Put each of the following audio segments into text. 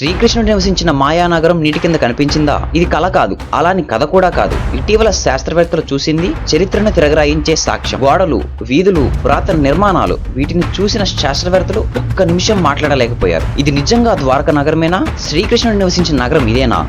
శ్రీకృష్ణుడు నివసించిన మాయానగరం నీటి కింద కనిపించిందా? ఇది కళ కాదు అలాని కథ కూడా కాదు. ఇటీవల శాస్త్రవేత్తలు చూసింది చరిత్రను తిరగరాయించే సాక్ష్యం. గోడలు వీధులు పురాతన నిర్మాణాలు వీటిని చూసిన శాస్త్రవేత్తలు ఒక్క నిమిషం మాట్లాడలేకపోయారు. ఇది నిజంగా ద్వారక నగరమేనా? శ్రీకృష్ణుడు నివసించిన నగరం ఇదేనా?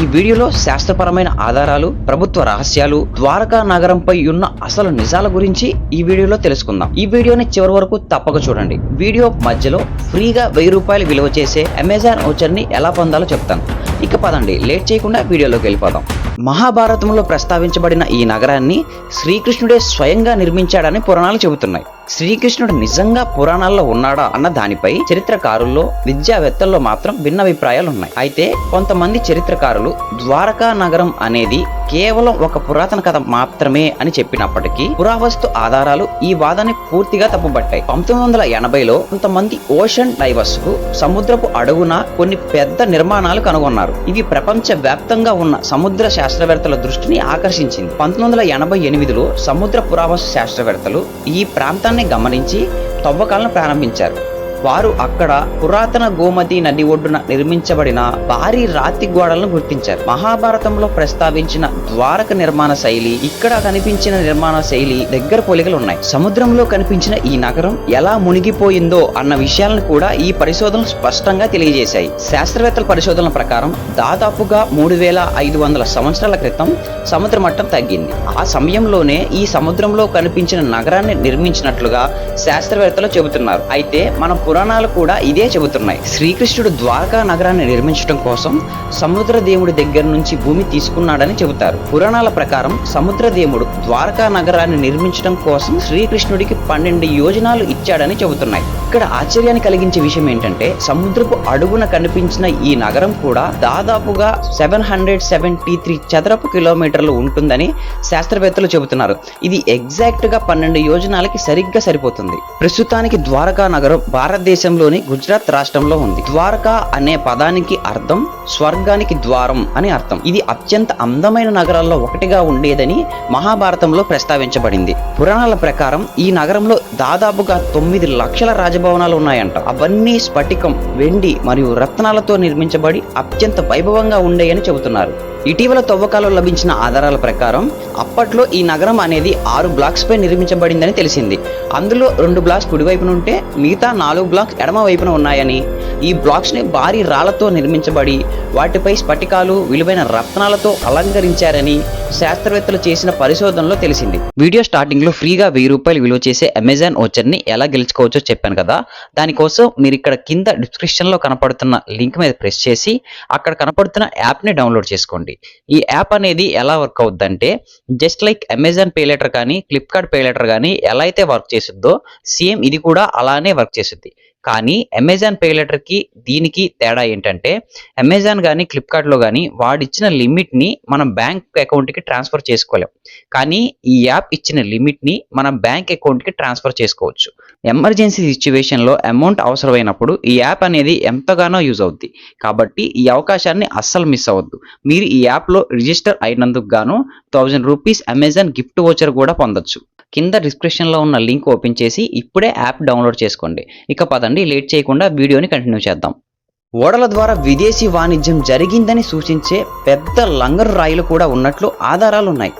ఈ వీడియోలో శాస్త్రపరమైన ఆధారాలు ప్రభుత్వ రహస్యాలు ద్వారకా నగరంపై ఉన్న అసలు నిజాల గురించి ఈ వీడియోలో తెలుసుకుందాం. ఈ వీడియోని చివరి వరకు తప్పక చూడండి. వీడియో మధ్యలో ఫ్రీగా వెయ్యి రూపాయలు విలువ చేసే అమెజాన్ ఓచర్ని ఎలా పొందాలో చెప్తాను. ఇక పదండి లేట్ చేయకుండా వీడియోలోకి వెళ్ళిపోదాం. మహాభారతంలో ప్రస్తావించబడిన ఈ నగరాన్ని శ్రీకృష్ణుడే స్వయంగా నిర్మించాడని పురాణాలు చెబుతున్నాయి. శ్రీకృష్ణుడు నిజంగా పురాణాల్లో ఉన్నాడా అన్న దానిపై చరిత్రకారుల్లో విద్యావేత్తల్లో మాత్రం భిన్న అభిప్రాయాలు ఉన్నాయి అయితే కొంతమంది చరిత్రకారులు ద్వారకా నగరం అనేది కేవలం ఒక పురాతన కథ మాత్రమే అని చెప్పినప్పటికీ పురావస్తు ఆధారాలు ఈ వాదాన్ని పూర్తిగా తప్పుబట్టాయి. పంతొమ్మిది వందల ఎనభైలో కొంతమంది ఓషన్ డైవర్స్కు సముద్రపు అడుగున కొన్ని పెద్ద నిర్మాణాలు కనుగొన్నారు. ఇవి ప్రపంచ వ్యాప్తంగా ఉన్న సముద్ర శాస్త్రవేత్తల దృష్టిని ఆకర్షించింది. పంతొమ్మిది వందల ఎనభై ఎనిమిదిలో సముద్ర పురావస్తు శాస్త్రవేత్తలు ఈ ప్రాంతాన్ని గమనించి తవ్వకాలను ప్రారంభించారు. వారు అక్కడ పురాతన గోమతి నది ఒడ్డున నిర్మించబడిన భారీ రాతి గోడలను గుర్తించారు. మహాభారతంలో ప్రస్తావించిన ద్వారక నిర్మాణ శైలి ఇక్కడ కనిపించిన నిర్మాణ శైలి దగ్గర పోలికలు ఉన్నాయి. సముద్రంలో కనిపించిన ఈ నగరం ఎలా మునిగిపోయిందో అన్న విషయాలను కూడా ఈ పరిశోధనలు స్పష్టంగా తెలియజేశాయి. శాస్త్రవేత్తల పరిశోధనల ప్రకారం దాదాపుగా మూడు వేల ఐదు వందల సంవత్సరాల క్రితం సముద్ర మట్టం తగ్గింది. ఆ సమయంలోనే ఈ సముద్రంలో కనిపించిన నగరాన్ని నిర్మించినట్లుగా శాస్త్రవేత్తలు చెబుతున్నారు. అయితే మనం పురాణాలు కూడా ఇదే చెబుతున్నాయి. శ్రీకృష్ణుడు ద్వారకా నగరాన్ని నిర్మించడం కోసం సముద్ర దేవుడి దగ్గర నుంచి భూమి తీసుకున్నాడని చెబుతారు. పురాణాల ప్రకారం సముద్ర దేవుడు ద్వారకా నగరాన్ని నిర్మించడం కోసం శ్రీకృష్ణుడికి పన్నెండు యోజనాలు ఇచ్చాడని చెబుతున్నాయి. ఇక్కడ ఆశ్చర్యాన్ని కలిగించే విషయం ఏంటంటే సముద్రపు అడుగున కనిపించిన ఈ నగరం కూడా దాదాపుగా సెవెన్ హండ్రెడ్ సెవెంటీ త్రీ చదరపు కిలోమీటర్లు ఉంటుందని శాస్త్రవేత్తలు చెబుతున్నారు. ఇది ఎగ్జాక్ట్గా పన్నెండు యోజనాలకి సరిగ్గా సరిపోతుంది. ప్రస్తుతానికి ద్వారకా నగరం భారత భారతదేశంలోని గుజరాత్ రాష్ట్రంలో ఉంది. ద్వారకా అనే పదానికి అర్థం స్వర్గానికి ద్వారం అని అర్థం. ఇది అత్యంత అందమైన నగరాల్లో ఒకటిగా ఉండేదని మహాభారతంలో ప్రస్తావించబడింది. పురాణాల ప్రకారం ఈ నగరంలో దాదాపుగా తొమ్మిది లక్షల రాజభవనాలు ఉన్నాయంట. అవన్నీ స్ఫటికం వెండి మరియు రత్నాలతో నిర్మించబడి అత్యంత వైభవంగా ఉండేయని చెబుతున్నారు. ఇటీవల తవ్వకాలలో లభించిన ఆధారాల ప్రకారం అప్పట్లో ఈ నగరం అనేది ఆరు బ్లాక్స్ పై నిర్మించబడిందని తెలిసింది. అందులో రెండు బ్లాక్స్ కుడివైపున ఉంటే మిగతా నాలుగు బ్లాక్స్ ఎడమ వైపున ఉన్నాయని ఈ బ్లాక్స్ని భారీ రాళ్ళతో నిర్మించబడి వాటిపై స్ఫటికాలు విలువైన రత్నాలతో అలంకరించారని శాస్త్రవేత్తలు చేసిన పరిశోధనలో తెలిసింది. వీడియో స్టార్టింగ్లో ఫ్రీగా వెయ్యి రూపాయలు విలువ చేసే అమెజాన్ ఓచర్ని ఎలా గెలుచుకోవచ్చో చెప్పాను కదా? దానికోసం మీరు ఇక్కడ కింద డిస్క్రిప్షన్లో కనపడుతున్న లింక్ మీద ప్రెస్ చేసి అక్కడ కనపడుతున్న యాప్ని డౌన్లోడ్ చేసుకోండి. ఈ యాప్ అనేది ఎలా work అవుద్దంటే just like Amazon pay later కానీ ఫ్లిప్కార్ట్ పే లెటర్ కానీ ఎలా అయితే వర్క్ చేస్తుందో సేమ్ ఇది కూడా అలానే వర్క్ చేస్తుంది కానీ అమెజాన్ పే లెటర్కి దీనికి తేడా ఏంటంటే అమెజాన్ కానీ ఫ్లిప్కార్ట్లో కానీ వాడిచ్చిన లిమిట్ని మనం బ్యాంక్ అకౌంట్కి ట్రాన్స్ఫర్ చేసుకోలేం. కానీ ఈ యాప్ ఇచ్చిన లిమిట్ని మనం బ్యాంక్ అకౌంట్కి ట్రాన్స్ఫర్ చేసుకోవచ్చు. ఎమర్జెన్సీ సిచ్యువేషన్లో అమౌంట్ అవసరమైనప్పుడు ఈ యాప్ అనేది ఎంతగానో యూజ్ అవుద్ది. కాబట్టి ఈ అవకాశాన్ని అస్సలు మిస్ అవ్వద్దు. మీరు ఈ యాప్లో రిజిస్టర్ అయినందుకు గాను thousand rupees Amazon gift voucher కూడా పొందొచ్చు. కింద డిస్క్రిప్షన్లో ఉన్న లింక్ ఓపెన్ చేసి ఇప్పుడే యాప్ డౌన్లోడ్ చేసుకోండి. ఇక పదండి లేట్ చేయకుండా వీడియోని కంటిన్యూ చేద్దాం. ఓడల ద్వారా విదేశీ వాణిజ్యం జరిగిందని సూచించే పెద్ద లంగరు రాయిలు కూడా ఉన్నట్లు ఆధారాలు ఉన్నాయి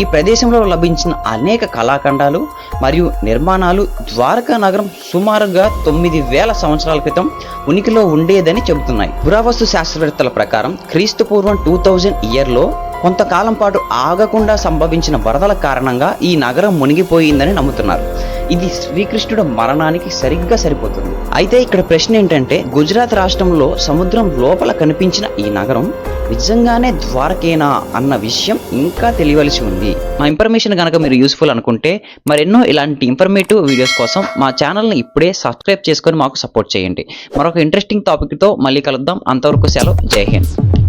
ఈ ప్రదేశంలో లభించిన అనేక కళాఖండాలు మరియు నిర్మాణాలు ద్వారకా నగరం సుమారుగా తొమ్మిది వేల సంవత్సరాల క్రితం ఉనికిలో ఉండేదని చెబుతున్నాయి. పురావస్తు శాస్త్రవేత్తల ప్రకారం క్రీస్తు పూర్వం టూ థౌజండ్ ఇయర్లో కొంతకాలం పాటు ఆగకుండా సంభవించిన వరదల కారణంగా ఈ నగరం మునిగిపోయిందని నమ్ముతున్నారు. ఇది శ్రీకృష్ణుడు మరణానికి సరిగ్గా సరిపోతుంది. అయితే ఇక్కడ ప్రశ్న ఏంటంటే గుజరాత్ రాష్ట్రంలో సముద్రం లోపల కనిపించిన ఈ నగరం నిజంగానే ద్వారకేనా అన్న విషయం ఇంకా తెలియవలసి ఉంది. మా ఇన్ఫర్మేషన్ కనుక మీరు యూస్ఫుల్ అనుకుంటే మరెన్నో ఇలాంటి ఇన్ఫర్మేటివ్ వీడియోస్ కోసం మా ఛానల్ని ఇప్పుడే సబ్స్క్రైబ్ చేసుకొని మాకు సపోర్ట్ చేయండి. మరొక ఇంట్రెస్టింగ్ టాపిక్తో మళ్ళీ కలుద్దాం. అంతవరకు సెలవు. జై హింద్.